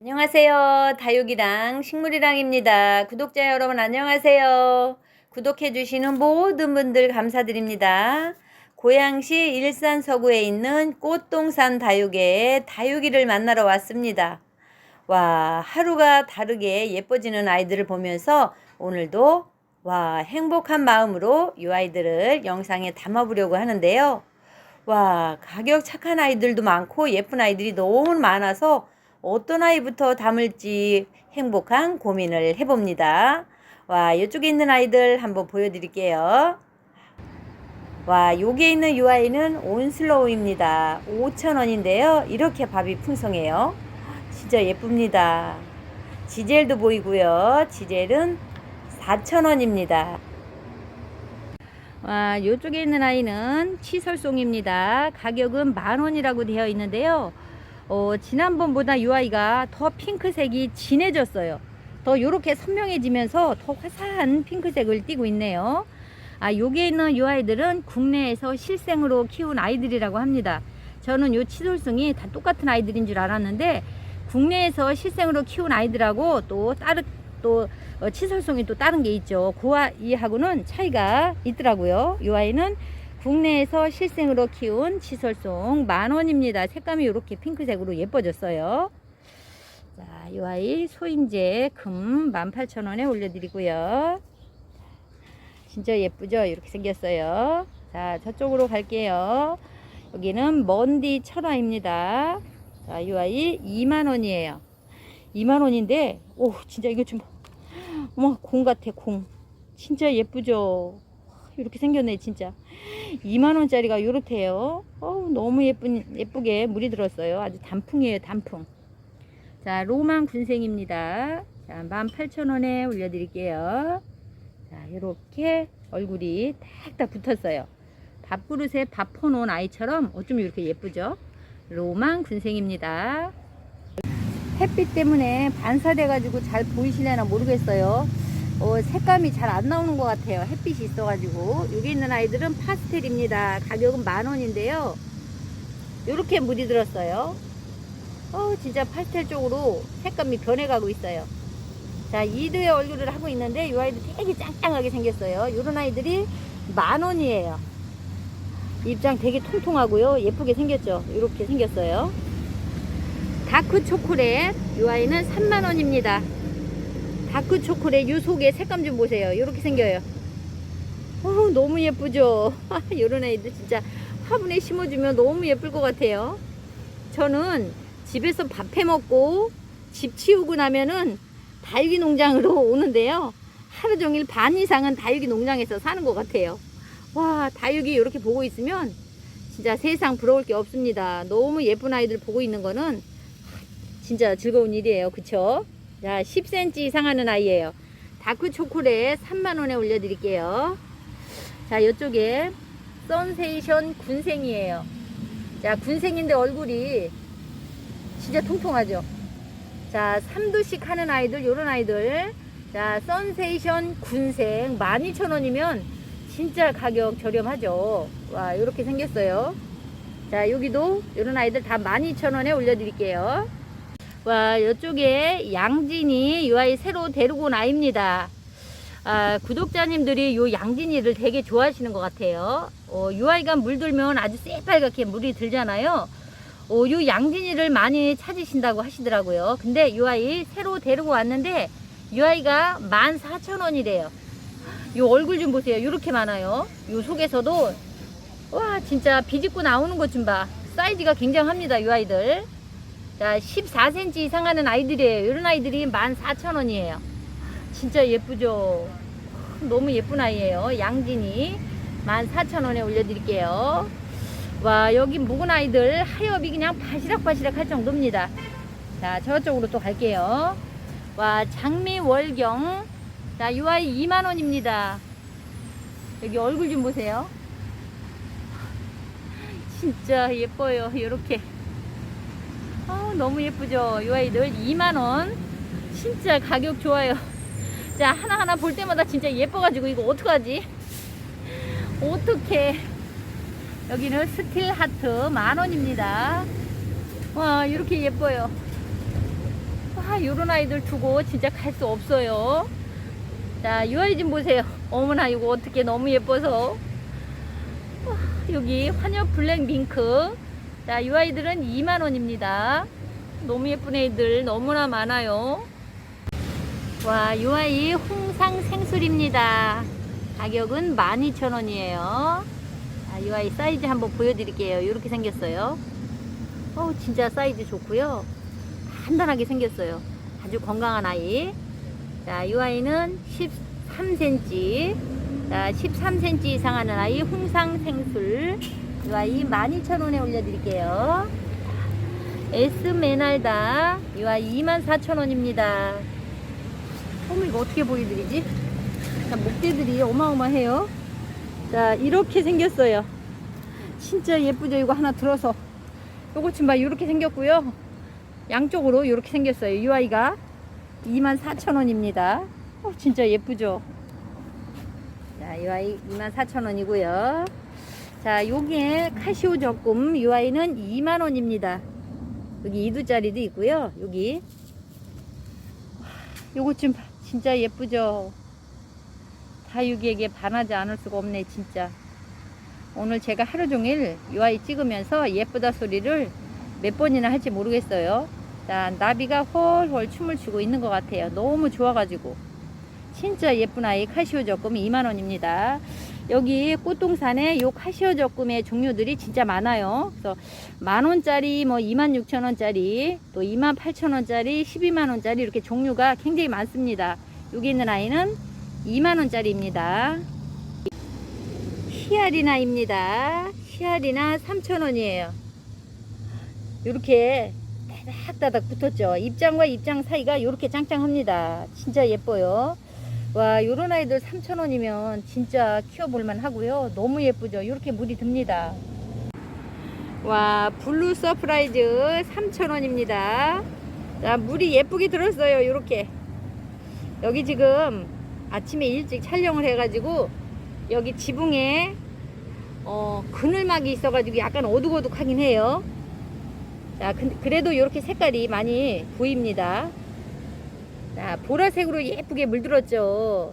안녕하세요. 다육이랑 식물이랑입니다. 구독자 여러분 안녕하세요. 구독해주시는 모든 분들 감사드립니다. 고양시 일산 서구에 있는 꽃동산 다육의 다육이를 만나러 왔습니다. 와, 하루가 다르게 예뻐지는 아이들을 보면서 오늘도 와, 행복한 마음으로 이 아이들을 영상에 담아보려고 하는데요. 와, 가격 착한 아이들도 많고 예쁜 아이들이 너무 많아서 어떤 아이부터 담을지 행복한 고민을 해봅니다. 와, 이쪽에 있는 아이들 한번 보여드릴게요. 와, 여기에 있는 이 아이는 온슬로우입니다. 5,000원인데요. 이렇게 밥이 풍성해요. 진짜 예쁩니다. 지젤도 보이고요. 지젤은 4,000원입니다. 와, 이쪽에 있는 아이는 치설송입니다. 가격은 만 원이라고 되어 있는데요. 어, 지난번보다 이 아이가 더 핑크색이 진해졌어요. 더 요렇게 선명해지면서 더 화사한 핑크색을 띠고 있네요. 아, 여기에 있는 이 아이들은 국내에서 실생으로 키운 아이들이라고 합니다. 저는 요 치솔송이 다 똑같은 아이들인 줄 알았는데 국내에서 실생으로 키운 아이들하고 또 다른 또 어, 치솔송이 또 다른 게 있죠. 그 아이하고는 차이가 있더라고요. 이 아이는 국내에서 실생으로 키운 치솔송 만 원입니다. 색감이 이렇게 핑크색으로 예뻐졌어요. 자, 이 아이 소인제 금 18,000원에 올려드리고요. 진짜 예쁘죠? 이렇게 생겼어요. 자, 저쪽으로 갈게요. 여기는 먼디 철화입니다. 자, 이 아이 2만원이에요. 2만원인데, 오, 진짜 이거 좀, 어머, 공 같아, 공. 진짜 예쁘죠? 이렇게 생겼네, 진짜. 2만원짜리가 요렇대요. 어우, 너무 예쁜, 예쁘게 물이 들었어요. 아주 단풍이에요, 단풍. 자, 로만 군생입니다. 자, 18,000원에 올려드릴게요. 자, 이렇게 얼굴이 딱딱 붙었어요. 밥그릇에 밥 퍼놓은 아이처럼 어쩜 이렇게 예쁘죠? 로만 군생입니다. 햇빛 때문에 반사돼 가지고 잘 보이시려나 모르겠어요. 어, 색감이 잘 안 나오는 것 같아요. 햇빛이 있어가지고. 여기 있는 아이들은 파스텔입니다. 가격은 만 원인데요. 이렇게 물이 들었어요. 어, 진짜 파스텔 쪽으로 색감이 변해가고 있어요. 자, 이드의 얼굴을 하고 있는데 이 아이들 되게 짱짱하게 생겼어요. 이런 아이들이 만 원이에요. 입장 되게 통통하고요. 예쁘게 생겼죠. 이렇게 생겼어요. 다크 초콜릿 이 아이는 3만 원입니다. 다크 초콜릿 요 속에 색감 좀 보세요. 이렇게 생겨요. 어, 너무 예쁘죠. 이런 아이들 진짜 화분에 심어주면 너무 예쁠 것 같아요. 저는 집에서 밥 해 먹고 집 치우고 나면은 다육이 농장으로 오는데요. 하루 종일 반 이상은 다육이 농장에서 사는 것 같아요. 와, 다육이 이렇게 보고 있으면 진짜 세상 부러울 게 없습니다. 너무 예쁜 아이들 보고 있는 거는 진짜 즐거운 일이에요. 그쵸? 자, 10cm 이상 하는 아이예요. 다크 초콜릿 3만원에 올려드릴게요. 자, 이쪽에 선세이션 군생이에요. 자, 군생인데 얼굴이 진짜 통통하죠? 자, 3두씩 하는 아이들, 요런 아이들. 자, 선세이션 군생 12,000원이면 진짜 가격 저렴하죠. 와, 요렇게 생겼어요. 자, 여기도 요런 아이들 다 12,000원에 올려드릴게요. 와, 이쪽에 양진이 이 아이 새로 데리고 온 아이입니다. 아, 구독자님들이 요 양진이를 되게 좋아하시는 것 같아요. 어, 이 아이가 물들면 아주 새빨갛게 물이 들잖아요. 어, 요 양진이를 많이 찾으신다고 하시더라고요. 근데 이 아이 새로 데리고 왔는데 이 아이가 14,000원이래요. 요 얼굴 좀 보세요. 이렇게 많아요. 요 속에서도 와 진짜 비집고 나오는 것 좀 봐. 사이즈가 굉장합니다. 이 아이들. 자 14cm 이상 하는 아이들이에요. 이런 아이들이 14,000원이에요. 진짜 예쁘죠. 너무 예쁜 아이예요. 양진이 14,000원에 올려드릴게요. 와 여기 묵은 아이들 하엽이 그냥 바시락바시락 할 정도입니다. 자 저쪽으로 또 갈게요. 와 장미 월경 자 이 아이 2만원입니다. 여기 얼굴 좀 보세요. 진짜 예뻐요. 이렇게 아, 너무 예쁘죠. 이 아이들 2만원 진짜 가격 좋아요. 자 하나하나 볼 때마다 진짜 예뻐가지고 이거 어떡하지? 어떡해 여기는 스틸 하트 만원입니다 와 이렇게 예뻐요 와, 요런 아이들 두고 진짜 갈 수 없어요. 자, 이 아이 좀 보세요. 어머나, 이거 어떻게 너무 예뻐서. 와, 여기 환엽 블랙 밍크. 자, 이 아이들은 2만원입니다. 너무 예쁜 애들 너무나 많아요. 와, 이 아이 홍상 생술입니다. 가격은 12,000원이에요. 아, 이 아이 사이즈 한번 보여드릴게요. 이렇게 생겼어요. 어우, 진짜 사이즈 좋고요. 단단하게 생겼어요. 아주 건강한 아이. 자, 이 아이는 13cm. 자, 13cm 이상 하는 아이 홍상 생술. 이 아이 12,000원에 올려드릴게요. 에스메날다. 이 아이 24,000원입니다. 어머, 이거 어떻게 보여드리지? 자, 목대들이 어마어마해요. 자, 이렇게 생겼어요. 진짜 예쁘죠? 이거 하나 들어서. 요거 좀 봐. 이렇게 생겼고요. 양쪽으로 이렇게 생겼어요. 이 아이가 24,000원입니다. 어, 진짜 예쁘죠? 자, 이 아이 24,000원이고요. 자, 요게 카시오 적금 이 아이는 2만원입니다. 여기 이두짜리도 있고요. 여기. 와, 요거 좀 봐. 진짜 예쁘죠? 다육이에게 반하지 않을 수가 없네, 진짜. 오늘 제가 하루 종일 이 아이 찍으면서 예쁘다 소리를 몇 번이나 할지 모르겠어요. 자, 나비가 헐헐 춤을 추고 있는 것 같아요. 너무 좋아가지고. 진짜 예쁜 아이 카시오 적금 2만원입니다. 여기 꽃동산에 요 카시오 적금의 종류들이 진짜 많아요. 그래서 만 원짜리, 뭐 26,000원짜리, 또 28,000원짜리, 12만 원짜리 이렇게 종류가 굉장히 많습니다. 여기 있는 아이는 2만 원짜리입니다. 히아리나입니다. 히아리나 3,000원이에요. 이렇게 따닥따닥 붙었죠. 입장과 입장 사이가 이렇게 짱짱합니다. 진짜 예뻐요. 와, 요런 아이들 3,000원이면 진짜 키워볼만 하고요. 너무 예쁘죠. 이렇게 물이 듭니다. 와, 블루 서프라이즈 3,000원입니다. 자, 물이 예쁘게 들었어요. 이렇게. 여기 지금 아침에 일찍 촬영을 해가지고 여기 지붕에 어, 그늘막이 있어가지고 약간 어둑어둑하긴 해요. 자, 근- 그래도 이렇게 색깔이 많이 보입니다. 자, 보라색으로 예쁘게 물들었죠.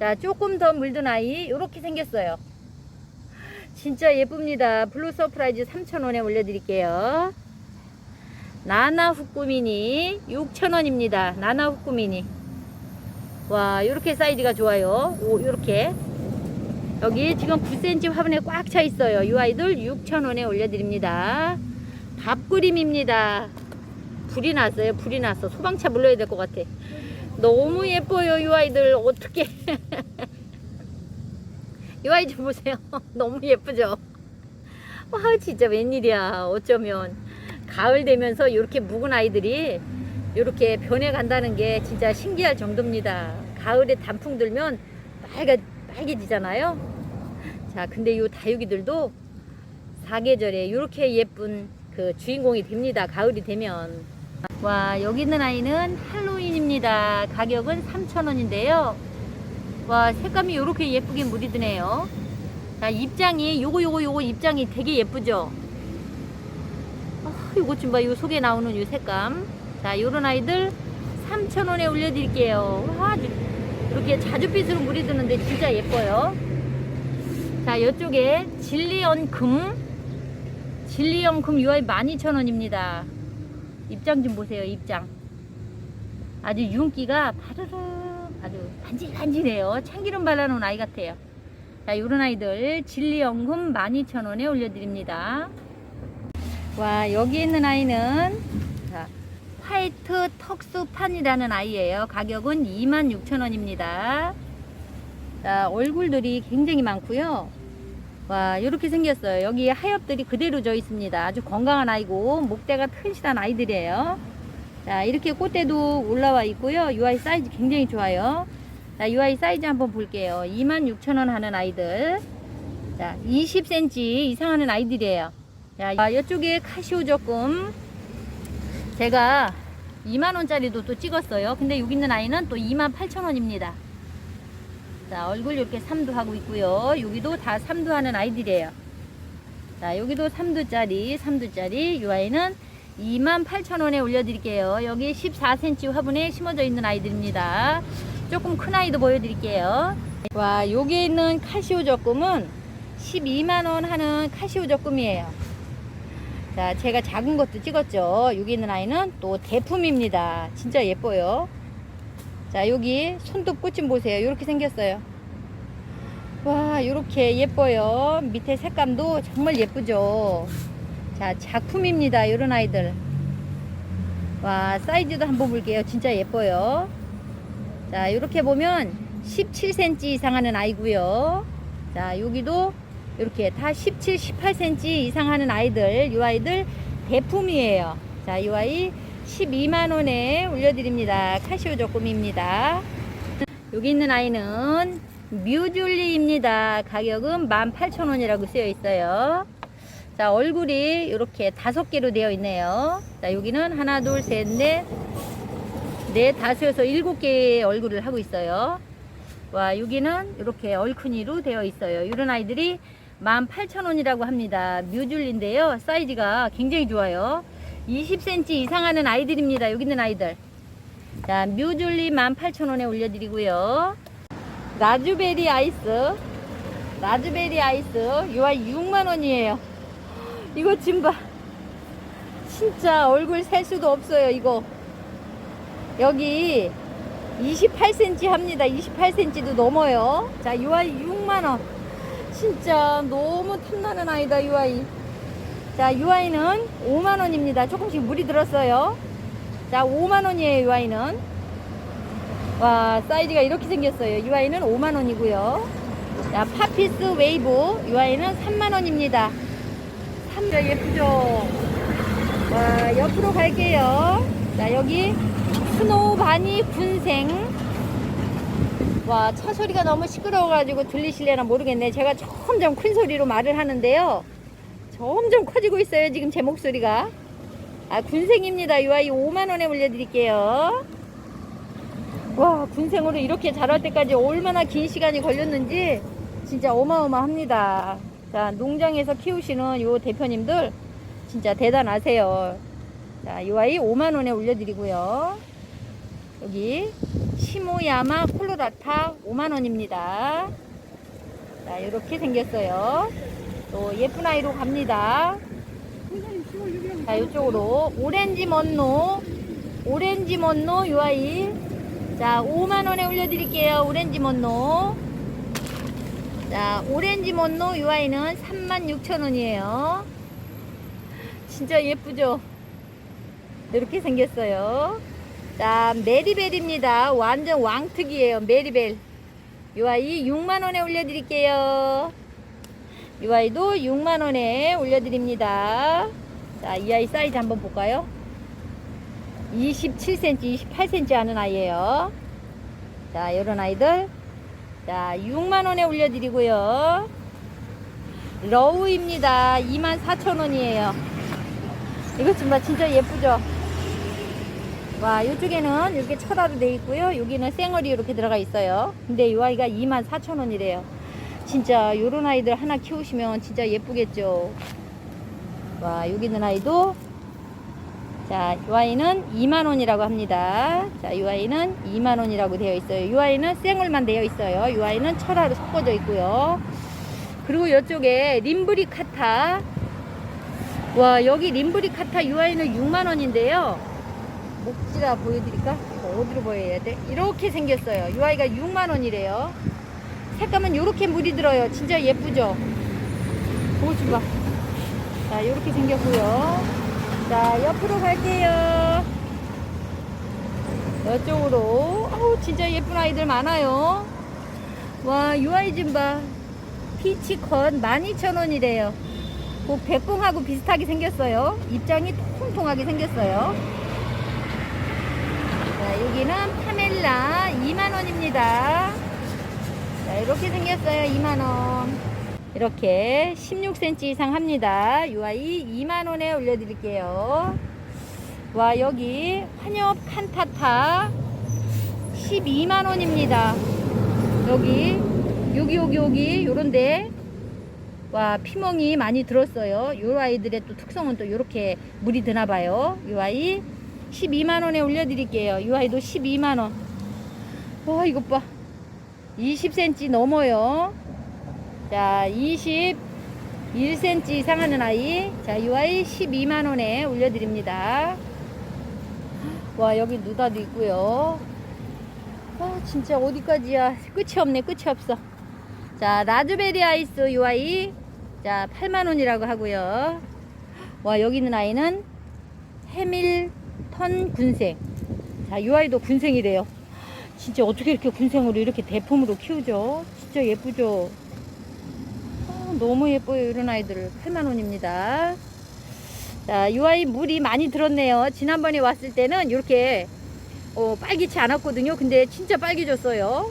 자, 조금 더 물든 아이, 이렇게 생겼어요. 진짜 예쁩니다. 블루 서프라이즈 3,000원에 올려드릴게요. 나나 후꾸미니 6,000원입니다. 나나 후꾸미니. 와, 이렇게 사이즈가 좋아요. 오, 이렇게. 여기 지금 9cm 화분에 꽉 차 있어요. 이 아이들 6,000원에 올려드립니다. 밥그림입니다. 불이 났어요. 불이 났어. 소방차 불러야 될 것 같아. 너무 예뻐요. 이 아이들. 어떻게? 이 아이 좀 보세요. 너무 예쁘죠? 와, 진짜 웬일이야. 어쩌면. 가을 되면서 이렇게 묵은 아이들이 이렇게 변해 간다는 게 진짜 신기할 정도입니다. 가을에 단풍 들면 빨개, 빨개지잖아요. 자, 근데 이 다육이들도 사계절에 이렇게 예쁜 그 주인공이 됩니다. 가을이 되면. 와, 여기 있는 아이는 할로윈입니다. 가격은 3,000원인데요. 와, 색감이 이렇게 예쁘게 물이 드네요. 자, 입장이 요거 요거 요거 입장이 되게 예쁘죠? 아, 요거 좀 봐. 요 속에 나오는 요 색감. 자, 요런 아이들 3,000원에 올려드릴게요. 와, 이렇게 자주빛으로 물이 드는데 진짜 예뻐요. 자, 이쪽에 진리언 금. 진리언 금 UI 12,000원입니다. 입장 좀 보세요, 입장. 아주 윤기가 바르르 아주 간질간질해요. 참기름 발라놓은 아이 같아요. 자, 요런 아이들 진리연금 12,000원에 올려드립니다. 와, 여기 있는 아이는 자, 화이트 턱수판이라는 아이예요. 가격은 26,000원입니다. 자, 얼굴들이 굉장히 많고요. 와, 이렇게 생겼어요. 여기 하엽들이 그대로 져 있습니다. 아주 건강한 아이고 목대가 튼실한 아이들이에요. 자, 이렇게 꽃대도 올라와 있고요. 이 아이 사이즈 굉장히 좋아요. 자, 이 아이 사이즈 한번 볼게요. 26,000원 하는 아이들. 자, 20cm 이상 하는 아이들이에요. 자, 이쪽에 카시오 조금 제가 2만원짜리도 또 찍었어요. 근데 여기 있는 아이는 또 28,000원입니다. 자, 얼굴 이렇게 3두 하고 있고요. 여기도 다 3두 하는 아이들이에요. 자, 여기도 3두짜리, 3두짜리. 이 아이는 28,000원에 올려드릴게요. 여기 14cm 화분에 심어져 있는 아이들입니다. 조금 큰 아이도 보여드릴게요. 와, 여기에 있는 카시오 적금은 12만원 하는 카시오 적금이에요. 자, 제가 작은 것도 찍었죠. 여기 있는 아이는 또 대품입니다. 진짜 예뻐요. 자, 여기 손톱 꽃좀 보세요. 이렇게 생겼어요. 와, 이렇게 예뻐요. 밑에 색감도 정말 예쁘죠. 자, 작품입니다. 이런 아이들. 와, 사이즈도 한번 볼게요. 진짜 예뻐요. 자, 이렇게 보면 17cm 이상 하는 아이고요. 자, 여기도 이렇게 다 17, 18cm 이상 하는 아이들, 이 아이들 대품이에요. 자, 이 아이 12만원에 올려드립니다. 카시오 조금입니다. 여기 있는 아이는 뮤줄리입니다. 가격은 18,000원이라고 쓰여 있어요. 자, 얼굴이 이렇게 다섯 개로 되어 있네요. 자, 여기는 하나, 둘, 셋, 넷, 넷, 다섯에서 일곱 개의 얼굴을 하고 있어요. 와, 여기는 이렇게 얼큰이로 되어 있어요. 이런 아이들이 18,000원이라고 합니다. 뮤줄리인데요. 사이즈가 굉장히 좋아요. 20cm 이상 하는 아이들입니다. 여기 있는 아이들. 자, 뮤줄리 18,000원에 올려드리고요. 라즈베리 아이스. 라즈베리 아이스. 요 아이 6만원이에요. 이거 좀 봐. 진짜 얼굴 셀 수도 없어요, 이거. 여기 28cm 합니다. 28cm도 넘어요. 자, 이 아이 6만원. 진짜 너무 탐나는 아이다, 이 아이. 자, 이 아이는 5만원입니다. 조금씩 물이 들었어요. 자, 5만원이에요, 이 아이는. 와, 사이즈가 이렇게 생겼어요. 이 아이는 5만원이고요. 자, 파피스 웨이브. 이 아이는 3만원입니다. 3, 자, 예쁘죠? 와, 옆으로 갈게요. 자, 여기 스노바니 군생. 와, 차 소리가 너무 시끄러워가지고 들리실려나 모르겠네. 제가 점점 큰 소리로 말을 하는데요. 점점 커지고 있어요. 지금 제 목소리가. 아, 군생입니다. 이 아이 5만원에 올려드릴게요. 와, 군생으로 이렇게 자랄 때까지 얼마나 긴 시간이 걸렸는지 진짜 어마어마합니다. 자, 농장에서 키우시는 요 대표님들 진짜 대단하세요. 자, 이 아이 5만원에 올려드리고요. 여기 시모야마 콜로라타 5만원입니다. 자, 이렇게 생겼어요. 또 예쁜 아이로 갑니다. 자, 이쪽으로 오렌지 먼노, 오렌지 먼노 요 아이. 자, 5만원에 올려드릴게요. 오렌지 먼노. 자, 오렌지 먼노 요 아이는 36,000원이에요. 진짜 예쁘죠? 이렇게 생겼어요. 자, 메리벨입니다. 완전 왕특이에요. 메리벨. 요 아이 6만원에 올려드릴게요. 이 아이도 6만원에 올려드립니다. 자, 이 아이 사이즈 한번 볼까요? 27cm, 28cm 하는 아이예요. 자, 이런 아이들. 자, 6만원에 올려드리고요. 러우입니다. 24,000원이에요. 이것 좀 봐. 진짜 예쁘죠? 와, 이쪽에는 이렇게 철화로 되어 있고요. 여기는 쌩얼이 이렇게 들어가 있어요. 근데 이 아이가 24,000원이래요. 진짜 요런 아이들 하나 키우시면 진짜 예쁘겠죠. 와, 여기 있는 아이도 자, 이 아이는 2만원이라고 합니다. 자, 이 아이는 2만원이라고 되어 있어요. 이 아이는 생얼만 되어 있어요. 이 아이는 철화로 섞어져 있고요. 그리고 이쪽에 림브리 카타. 와, 여기 림브리 카타 이 아이는 6만원인데요. 목지라 보여드릴까? 어디로 보여야 돼? 이렇게 생겼어요. 이 아이가 6만원이래요. 색감은 이렇게 물이 들어요. 진짜 예쁘죠? 보고 좀 봐. 자, 이렇게 생겼고요. 자, 옆으로 갈게요. 이쪽으로. 아우, 진짜 예쁜 아이들 많아요. 와, 이 아이 좀 봐. 피치컷 12,000원이래요. 그 백봉하고 비슷하게 생겼어요. 입장이 통통하게 생겼어요. 자, 여기는 파멜라 2만원입니다. 자, 이렇게 생겼어요. 2만원. 이렇게 16cm 이상 합니다. 이 아이 2만원에 올려드릴게요. 와, 여기 환엽 칸타타 12만원입니다. 여기, 여기, 여기, 여기, 요런데. 와 피멍이 많이 들었어요. 요 아이들의 또 특성은 또 이렇게 물이 드나 봐요. 요 아이 12만 원에 올려드릴게요. 요 아이도 12만 원. 와 이것 봐. 20cm 넘어요. 자 21cm 이상 하는 아이. 자요 아이 12만 원에 올려드립니다. 와 여기 누다도 있고요. 아 진짜 어디까지야 끝이 없네 끝이 없어. 자 라즈베리 아이스 요 아이 자 8만원이라고 하고요 와 여기 있는 아이는 해밀턴 군생 자요 아이도 군생이래요 진짜 어떻게 이렇게 군생으로 이렇게 대품으로 키우죠? 진짜 예쁘죠? 아, 너무 예뻐요 이런 아이들. 8만원입니다. 자요 아이 물이 많이 들었네요. 지난번에 왔을 때는 이렇게 어, 빨갛지 않았거든요. 근데 진짜 빨개졌어요